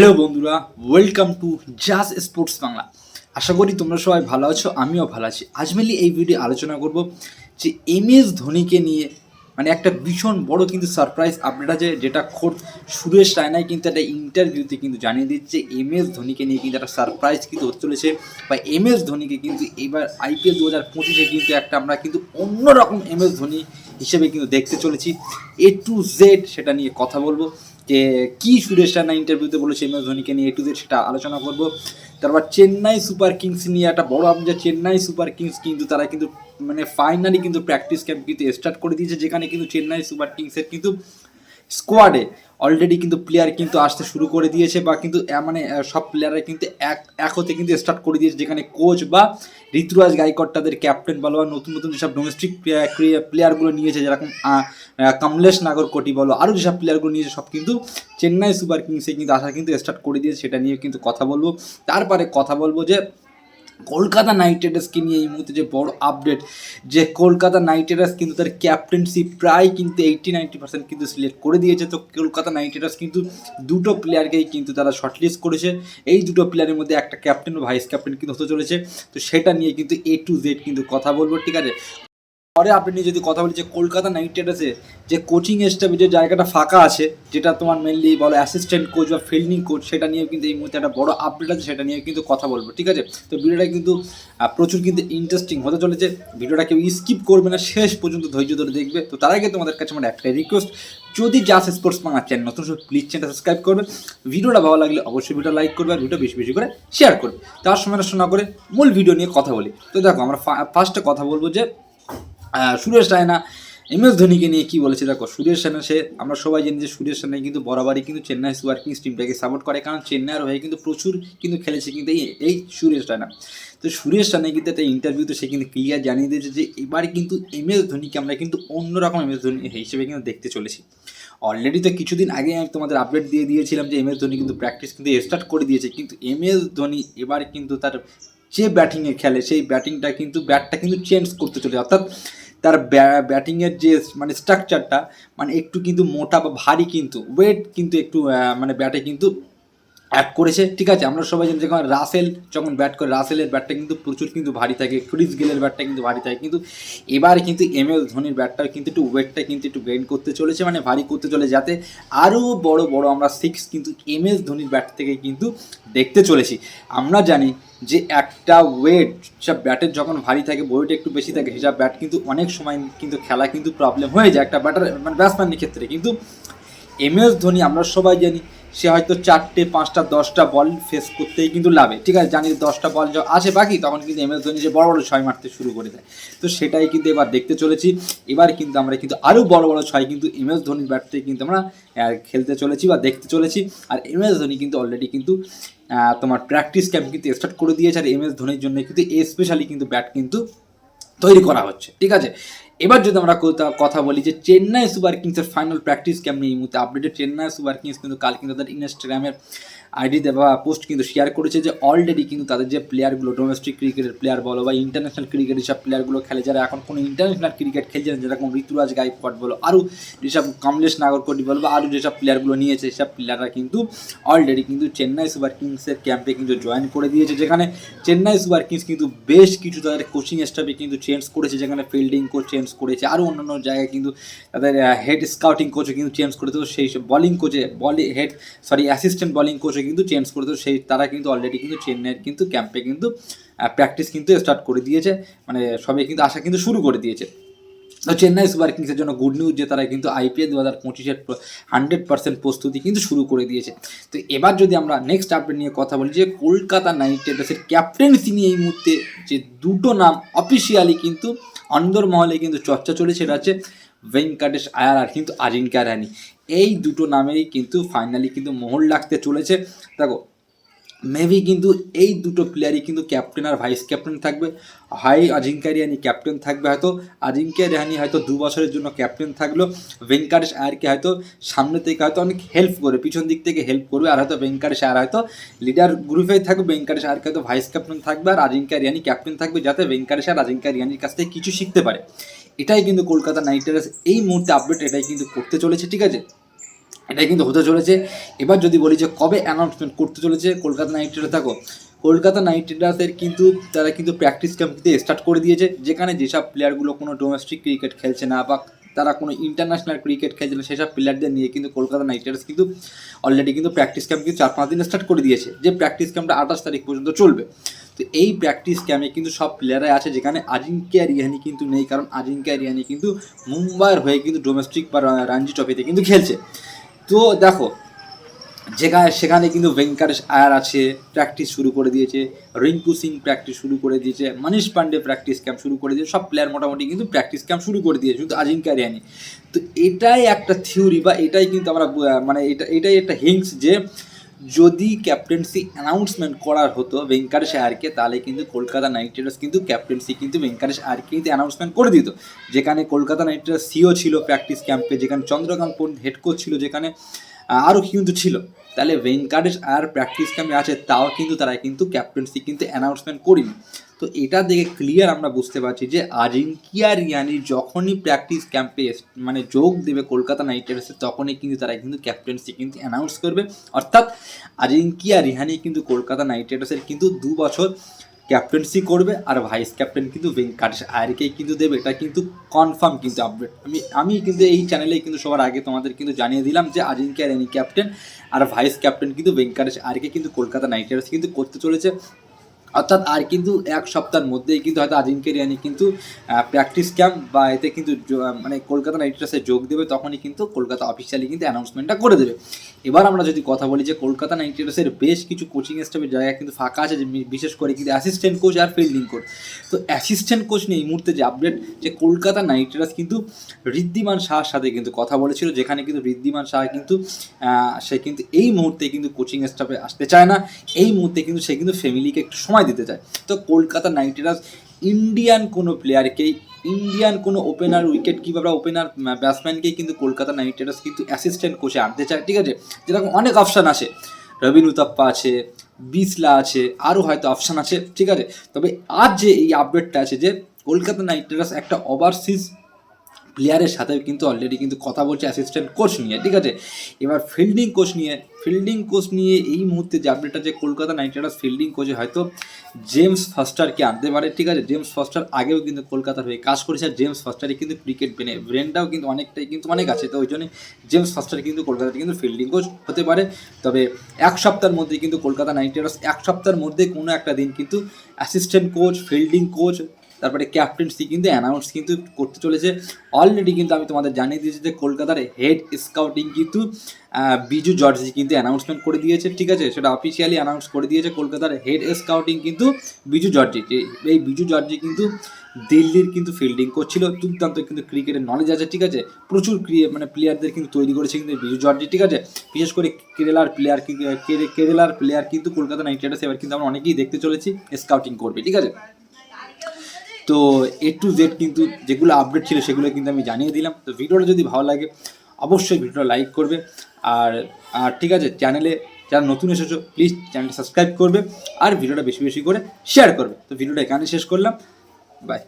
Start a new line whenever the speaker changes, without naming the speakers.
Hello বন্ধুরা welcome to Jas sports Bangla আশা করি তোমরা সবাই ভালো আছো, আমিও ভালো আছি। আজ মেনলি এই ভিডিও আলোচনা করব যে এম এস ধোনিকে নিয়ে মানে একটা ভীষণ বড় কিন্তু সারপ্রাইজ আপডেট আছে যেটা খোদ সুরেশ রায়নাই কিন্তু একটা ইন্টারভিউতে কিন্তু জানিয়ে দিচ্ছে এম এস ধোনিকে নিয়ে কিন্তু একটা সারপ্রাইজ কিন্তু হতে চলেছে বা এম এস ধোনিকে কিন্তু এবার আইপিএল দু হাজার পঁচিশে কিন্তু একটা আমরা কিন্তু অন্যরকম এম এস ধোনি হিসেবে কিন্তু দেখতে চলেছি। এ টু জেড সেটা নিয়ে কথা বলব। যে কি সুরেশ রায়না ইন্টারভিউতে বলেছে এম এস ধোনিকে নিয়ে একটু সেটা আলোচনা করব। তারপর চেন্নাই সুপার কিংস নিয়ে একটা বড় আপডেট চেন্নাই সুপার কিংস কিন্তু তারা কিন্তু মানে ফাইনালি কিন্তু প্র্যাকটিস ক্যাম্প কিন্তু স্টার্ট করে দিয়েছে, যেখানে কিন্তু চেন্নাই সুপার কিংসের কিন্তু স্কোয়াডে অলরেডি কিন্তু প্লেয়ার কিন্তু আসতে শুরু করে দিয়েছে বা কিন্তু মানে সব প্লেয়াররা কিন্তু এক এক হতে কিন্তু স্টার্ট করে দিয়েছে, যেখানে কোচ বা ঋতুরাজ গাইকট তাদের ক্যাপ্টেন বলো বা নতুন নতুন যেসব ডোমেস্টিক প্লেয়ারগুলো নিয়েছে, যেরকম কমলেশ নাগরকোটি বলো আরও যেসব প্লেয়ারগুলো নিয়েছে, সব কিন্তু চেন্নাই সুপার কিংসে কিন্তু আসা কিন্তু স্টার্ট করে দিয়েছে, সেটা নিয়ে কিন্তু কথা বলব। তারপরে কথা বলব যে কলকাতা নাইট রাইডার্সকে নিয়ে এই মুহূর্তে যে বড় আপডেট যে কলকাতা নাইট রাইডার্স কিন্তু তার ক্যাপ্টেনশিপ প্রায় কিন্তু এইটি নাইনটি পার্সেন্ট কিন্তু সিলেক্ট করে দিয়েছে। তো কলকাতা নাইট রাইডার্স কিন্তু দুটো প্লেয়ারকেই কিন্তু তারা শর্টলিস্ট করেছে। এই দুটো প্লেয়ারের মধ্যে একটা ক্যাপ্টেন ও ভাইস ক্যাপ্টেন কিন্তু হতে চলেছে। তো সেটা নিয়ে কিন্তু এ টু জেড কিন্তু কথা বলব, ঠিক আছে? পরে আপনি নিয়ে যদি কথা বলি যে কলকাতা নাইট রাইডার্সে যে কোচিং স্টাফে যে জায়গাটা ফাঁকা আছে, যেটা তোমার মেনলি বলো অ্যাসিস্ট্যান্ট কোচ বা ফিল্ডিং কোচ সেটা নিয়ে কিন্তু এই মুহূর্তে একটা বড় আপডেট আছে, সেটা নিয়ে কিন্তু কথা বলব, ঠিক আছে? তো ভিডিওটা কিন্তু প্রচুর কিন্তু ইন্টারেস্টিং হতে চলেছে। ভিডিওটা কেউ স্কিপ করবে না, শেষ পর্যন্ত ধৈর্য ধরে দেখবে। তো তার আগে তোমাদের কাছে আমার একটাই রিকোয়েস্ট যদি জাস স্পোর্টস বাংলা চ্যানেল নতুন সব প্লিজ চ্যানেলটা সাবস্ক্রাইব করবে। ভিডিওটা ভালো লাগলে অবশ্যই ভিডিও লাইক করবে আর ভিডিও বেশি বেশি করে শেয়ার করবে। তার সময় নষ্ট না করে মূল ভিডিও নিয়ে কথা বলি। তো দেখো, আমরা ফার্স্টে কথা বলব যে সুরেশ রায়না এম এস ধোনিকে নিয়ে কী বলেছে? দেখো, সুরেশ রায়না, সে, আমরা সবাই জানি যে সুরেশ রায়না কিন্তু বরাবরই কিন্তু চেন্নাই সুপার কিংস টিমটাকে সাপোর্ট করে, কারণ চেন্নাইয়ের হয়ে কিন্তু প্রচুর কিন্তু খেলেছে কিন্তু এই এই সুরেশ রায়না। তো সুরেশ রায়না কিন্তু একটা ইন্টারভিউতে সে কিন্তু ক্লিয়ার জানিয়ে দিয়েছে যে এবার কিন্তু এম এস ধোনিকে আমরা কিন্তু অন্যরকম এম এস ধোনি হিসেবে কিন্তু দেখতে চলেছি। অলরেডি তো কিছুদিন আগে আমি তোমাদের আপডেট দিয়ে দিয়েছিলাম যে এম এস ধোনি কিন্তু প্র্যাকটিস কিন্তু স্টার্ট করে দিয়েছে, কিন্তু এম এস ধোনি এবার কিন্তু তার যে ব্যাটিংয়ে খেলে, সেই ব্যাটিংটা কিন্তু ব্যাটটা কিন্তু চেঞ্জ করতে চলে অর্থাৎ তার ব্যাটিংয়ের যে মানে স্ট্রাকচারটা মানে একটু কিন্তু মোটা বা ভারী কিন্তু ওয়েট কিন্তু একটু মানে ব্যাটে কিন্তু অ্যাড করেছে। ঠিক আছে, আমরা সবাই জানি যখন রাসেল যখন ব্যাট করে রাসেলের ব্যাটটা কিন্তু প্রচুর কিন্তু ভারী থাকে ক্রিস গেলের ব্যাটটা কিন্তু ভারী থাকে। কিন্তু এবার কিন্তু এম এস ধোনির ব্যাটটা কিন্তু একটু ওয়েটটা কিন্তু একটু গেইন করতে চলেছে মানে ভারী করতে চলে যাতে আরও বড় বড় আমরা সিক্স কিন্তু এম এস ধোনির ব্যাট থেকে কিন্তু দেখতে চলেছি। আমরা জানি যে একটা ওয়েট সব ব্যাটের যখন ভারী থাকে ওয়েট একটু বেশি থাকে সেসব ব্যাট কিন্তু অনেক সময় কিন্তু খেলা কিন্তু প্রবলেম হয়ে যায়, একটা ব্যাটার মানে ব্যাটসম্যানের ক্ষেত্রে। কিন্তু এম এস ধোনি আমরা সবাই জানি সে হয়তো চারটে, পাঁচটা, দশটা বল ফেস করতেই কিন্তু লাভে। ঠিক আছে জানি দশটা বল যখন আসে বাকি তখন কিন্তু এম এস ধোনি যে বড় বড় ছয় মারতে শুরু করে দেয়। তো সেটাই কিন্তু এবার দেখতে চলেছি। এবার কিন্তু আমরা কিন্তু আরও বড় বড় ছয় কিন্তু এম এস ধোনির ব্যাট থেকে কিন্তু আমরা খেলতে চলেছি বা দেখতে চলেছি। আর এম এস ধোনি কিন্তু অলরেডি কিন্তু তোমার প্র্যাকটিস ক্যাম্প কিন্তু স্টার্ট করে দিয়েছে। আর এম এস ধোনির জন্য কিন্তু স্পেশালি কিন্তু ব্যাট কিন্তু তৈরি করা হচ্ছে। ঠিক আছে? এবার যদি আমরা কথা- বলি যে চেন্নাই সুপার কিংসের ফাইনাল প্র্যাকটিস ক্যাম্প নিয়ে এই মুহূর্তে আপডেটেড চেন্নাই সুপার কিংস কিন্তু কাল কিন্তু তাদের ইনস্টাগ্রামের আইডিতে বা পোস্ট কিন্তু শেয়ার করেছে যে অলরেডি কিন্তু তাদের যে প্লেয়ারগুলো ডোমেস্টিক ক্রিকেটের প্লেয়ার বলো বা ইন্টারন্যাশনাল ক্রিকেটের সব প্লেয়ারগুলো খেলে, যারা এখন কোনো ইন্টারন্যাশনাল ক্রিকেট খেলছে না, যেরকম ঋতুরাজ গাইকোয়াড বলো, আরও যেসব কমলেশ নাগরকোটি বলো বা আরও যেসব প্লেয়ারগুলো নিয়েছে, সেসব প্লেয়াররা কিন্তু অলরেডি কিন্তু চেন্নাই সুপার কিংসের ক্যাম্পে কিন্তু জয়েন করে দিয়েছে, যেখানে চেন্নাই সুপার কিংস কিন্তু বেশ কিছু তাদের কোচিং স্টাফে কিন্তু চেঞ্জ করেছে, যেখানে ফিল্ডিং কোচ চেঞ্জ করেছে আরও অন্যান্য জায়গায় কিন্তু তাদের হেড স্কাউটিং কোচও কিন্তু চেঞ্জ করে তো সেই বলিং কোচে বলি হেড সরি অ্যাসিস্ট্যান্ট বলিং কোচও কিন্তু চেঞ্জ করে তো সেই, তারা কিন্তু অলরেডি কিন্তু চেন্নাইয়ের কিন্তু ক্যাম্পে কিন্তু প্র্যাকটিস কিন্তু স্টার্ট করে দিয়েছে মানে সবাই কিন্তু আসা কিন্তু শুরু করে দিয়েছে। তো চেন্নাই সুপার কিংসের জন্য গুড নিউজ যে তারা কিন্তু আইপিএল দু হাজার পঁচিশের হান্ড্রেড পার্সেন্ট প্রস্তুতি কিন্তু শুরু করে দিয়েছে। তো এবার যদি আমরা নেক্সট আপডেট নিয়ে কথা বলি যে কলকাতা নাইট রাইডার্সের ক্যাপ্টেন্সি নিয়ে এই মুহূর্তে যে দুটো নাম অফিসিয়ালি কিন্তু অন্দর মহলে কিন্তু চর্চা চলেছে সেটা হচ্ছে ভেঙ্কাটেশ আয়ার আর কিন্তু আজিঙ্কা রানি এই দুটো নামেই কিন্তু ফাইনালি কিন্তু মোহর লাগতে চলেছে। দেখো মেবি কিন্তু এই দুটো প্লেয়ারই কিন্তু ক্যাপ্টেন আর ভাইস ক্যাপ্টেন থাকবে। হাই আজিঙ্কা রিয়ানি ক্যাপ্টেন থাকবে হয়তো। আজিঙ্কা রেহানি হয়তো দু বছরের জন্য ক্যাপ্টেন থাকল। ভেঙ্কাটেশ আয়ারকে হয়তো সামনে থেকে হয়তো অনেক হেল্প করবে, পিছন দিক থেকে হেল্প করবে। আর হয়তো ভেঙ্কাটেশ আয়ার হয়তো লিডার গ্রুপেই থাকবে। ভেঙ্কাটেশ আয়ারকে হয়তো ভাইস ক্যাপ্টেন থাকবে আর আজিঙ্কা রিয়ানি ক্যাপ্টেন থাকবে যাতে ভেঙ্কাটেশ আর আজিঙ্কা রিয়ানির কাছ থেকে কিছু শিখতে পারে। এটাই কিন্তু কলকাতা নাইট রাইডার্স এই মুহূর্তে আপডেট এটাই কিন্তু করতে চলেছে, ঠিক আছে? এটাই কিন্তু হতে চলেছে। এবার যদি বলি যে কবে অ্যানাউন্সমেন্ট করতে চলেছে কলকাতা নাইট রাইডার্স থাকো কলকাতা নাইট রাইডার্সের কিন্তু তারা কিন্তু প্র্যাকটিস ক্যাম্প স্টার্ট করে দিয়েছে, যেখানে যেসব প্লেয়ারগুলো কোনো ডোমেস্টিক ক্রিকেট খেলছে না বা তারা কোনো ইন্টারন্যাশনাল ক্রিকেট খেলছে না, সেসব প্লেয়ারদের নিয়ে কিন্তু কলকাতা নাইট রাইডার্স কিন্তু অলরেডি কিন্তু প্র্যাকটিস ক্যাম্প কিন্তু চার পাঁচ দিন স্টার্ট করে দিয়েছে, যে প্র্যাকটিস ক্যাম্পটা আঠাশ তারিখ পর্যন্ত চলবে। তো এই প্র্যাকটিস ক্যাম্পে কিন্তু সব প্লেয়াররাই আছে, যেখানে আজিঙ্কিয়া রিহানি কিন্তু নেই, কারণ আজিঙ্কিয়া রিহানি কিন্তু মুম্বাইয়ের হয়ে কিন্তু ডোমেস্টিক বা রঞ্জি ট্রফিতে কিন্তু খেলছে। তো দেখো, যেখানে সেখানে কিন্তু ভেঙ্কাটেশ আয়ার আছে প্র্যাকটিস শুরু করে দিয়েছে, রিঙ্কু সিং প্র্যাকটিস শুরু করে দিয়েছে মানিশ পান্ডে প্র্যাকটিস ক্যাম্প শুরু করে দিয়েছে, সব প্লেয়ার মোটামুটি কিন্তু প্র্যাকটিস ক্যাম্প শুরু করে দিয়েছে, শুধু আজিঙ্কা রিয়ানি তো এটাই একটা থিওরি বা এটাই কিন্তু আমরা মানে এটা এটাই একটা হিংস যে যদি ক্যাপ্টেন্সি অ্যানাউন্সমেন্ট করার হতো ভেঙ্কাটেশ আয়ারকে, তাহলে কিন্তু কলকাতা নাইট রাইডার্স কিন্তু ক্যাপ্টেন্সি কিন্তু ভেঙ্কাটেশ আয়ারকে কিন্তু অ্যানাউন্সমেন্ট করে দিত। যেখানে কলকাতা নাইট রাইডার্স সিও ছিল প্র্যাকটিস ক্যাম্পে যেখানে চন্দ্রকান্ত পণ্ডিত হেড কোচ ছিল, যেখানে আরও কিন্তু ছিল। তাহলে ভেঙ্কাটেশ আর প্র্যাকটিস ক্যাম্পে আছে, তাও কিন্তু তারা কিন্তু ক্যাপ্টেন্সি কিন্তু অ্যানাউন্সমেন্ট করিনি। তো এটা দেখে ক্লিয়ার আমরা বুঝতে পারছি যে আজিঙ্কিয়া রিয়ানি যখনই প্র্যাকটিস ক্যাম্পে মানে যোগ দেবে কলকাতা নাইট রাইডার্সে, তখনই কিন্তু তারা কিন্তু ক্যাপ্টেন্সি কিন্তু অ্যানাউন্স করবে। অর্থাৎ আজিঙ্কিয়া রিহানি কিন্তু কলকাতা নাইট রাইডার্সের কিন্তু দু বছর ক্যাপ্টেন্সি করবে আর ভাইস ক্যাপ্টেন কিন্তু ভেঙ্কাটেশ আয়ারকেই কিন্তু দেবে। এটা কিন্তু কনফার্ম কিন্তু আপডেট আমি আমি কিন্তু এই চ্যানেলে কিন্তু সবার আগে তোমাদের কিন্তু জানিয়ে দিলাম যে আজিঙ্কিয়া রেনি ক্যাপ্টেন আর ভাইস ক্যাপ্টেন কিন্তু ভেঙ্কাটেশ আয়ারকে কিন্তু কলকাতা নাইট রাইডার্স কিন্তু করতে চলেছে। অর্থাৎ আর কিন্তু এক সপ্তাহের মধ্যেই কিন্তু হয়তো আজিঙ্কে রিয়ানি কিন্তু প্র্যাকটিস ক্যাম্প বা এতে কিন্তু মানে কলকাতা নাইট রাইডার্সে যোগ দেবে, তখনই কিন্তু কলকাতা অফিসিয়ালি কিন্তু অ্যানাউন্সমেন্টটা করে দেবে। এবার আমরা যদি কথা বলি যে কলকাতা নাইট রাইডার্সের বেশ কিছু কোচিং স্টাফের জায়গা কিন্তু ফাঁকা আছে, যে বিশেষ করে কিন্তু অ্যাসিস্ট্যান্ট কোচ আর ফিল্ডিং কোচ তো অ্যাসিস্ট্যান্ট কোচ নিয়ে এই মুহূর্তে যে আপডেট যে কলকাতা নাইট রাইডার্স কিন্তু ঋদ্ধিমান শাহর সাথে কিন্তু কথা বলেছিল, যেখানে কিন্তু ঋদ্ধিমান শাহ কিন্তু সে কিন্তু এই মুহূর্তে কিন্তু কোচিং স্টাফে আসতে চায় না। এই মুহূর্তে কিন্তু সে কিন্তু ফ্যামিলিকে একটু সময় দিতে চায়। তো কলকাতা নাইট রাইডার্স ইন্ডিয়ান কোনো প্লেয়ারকেই ইন্ডিয়ান কোনো ওপেনার উইকেট কিপার ওপেনার ব্যাটসম্যানকেই কিন্তু কলকাতা নাইট রাইডার্স কিন্তু অ্যাসিস্ট্যান্ট কোচে আনতে চায়। ঠিক আছে? যেরকম অনেক অপশান আছে রবিন উতাপ্পা আছে, বিসলা আছে আরও হয়তো অপশান আছে। ঠিক আছে? তবে আজ যে এই আপডেটটা আছে যে, কলকাতা নাইট রাইডার্স একটা ওভারসিজ প্লেয়ারের সাথে কিন্তু অলরেডি কিন্তু কথা বলছে অ্যাসিস্ট্যান্ট কোচ নিয়ে, ঠিক আছে? এবার ফিল্ডিং কোচ নিয়ে ফিল্ডিং কোচ নিয়ে এই মুহূর্তে যে আপডেটটা যে কলকাতা নাইট রাইডার্স ফিল্ডিং কোচে হয়তো জেমস ফাস্টারকে আনতে পারে, ঠিক আছে? জেমস ফাস্টার আগেও কিন্তু কলকাতার হয়ে কাজ করেছে, আর জেমস ফাস্টারই কিন্তু ক্রিকেট ব্রেনে ব্রেনটাও কিন্তু অনেকটাই কিন্তু অনেক আছে, তো ওই জন্য জেমস ফাস্টার কিন্তু কলকাতাতে কিন্তু ফিল্ডিং কোচ হতে পারে। তবে এক সপ্তাহের মধ্যে কিন্তু কলকাতা নাইট রাইডার্স এক সপ্তাহের মধ্যে কোনো একটা দিন কিন্তু অ্যাসিস্ট্যান্ট কোচ ফিল্ডিং কোচ তারপরে ক্যাপ্টেন্সি কিন্তু অ্যানাউন্স কিন্তু করতে চলেছে। অলরেডি কিন্তু আমি তোমাদের জানিয়ে দিয়েছি যে কলকাতার হেড স্কাউটিং কিন্তু বিজু জর্জি কিন্তু অ্যানাউন্সমেন্ট করে দিয়েছে, ঠিক আছে? সেটা অফিসিয়ালি অ্যানাউন্স করে দিয়েছে কলকাতার হেড স্কাউটিং কিন্তু বিজু জর্জি। এই বিজু জর্জি কিন্তু দিল্লির কিন্তু ফিল্ডিং করছিল, দুর্দান্ত কিন্তু ক্রিকেটের নলেজ আছে, ঠিক আছে? প্রচুর ক্রিয়ে- মানে প্লেয়ারদের কিন্তু তৈরি করেছে কিন্তু বিজু জর্জি, ঠিক আছে? বিশেষ করে কেরালার প্লেয়ার কেরালার প্লেয়ার কিন্তু কলকাতা নাইট রাইডার্স এবার কিন্তু আমরা অনেকেই দেখতে চলেছি স্কাউটিং করবে, ঠিক আছে? তো এ টু জেড কিন্তু যেগুলো আপডেট ছিল সেগুলো কিন্তু আমি জানিয়ে দিলাম। তো ভিডিওটা যদি ভালো লাগে, অবশ্যই ভিডিওটা লাইক করবে। আর আর ঠিক আছে চ্যানেলে যারা নতুন এসেছ প্লিজ চ্যানেলটা সাবস্ক্রাইব করবে। আর ভিডিওটা বেশি বেশি করে শেয়ার করবে। তো ভিডিওটা এখানে শেষ করলাম। বাই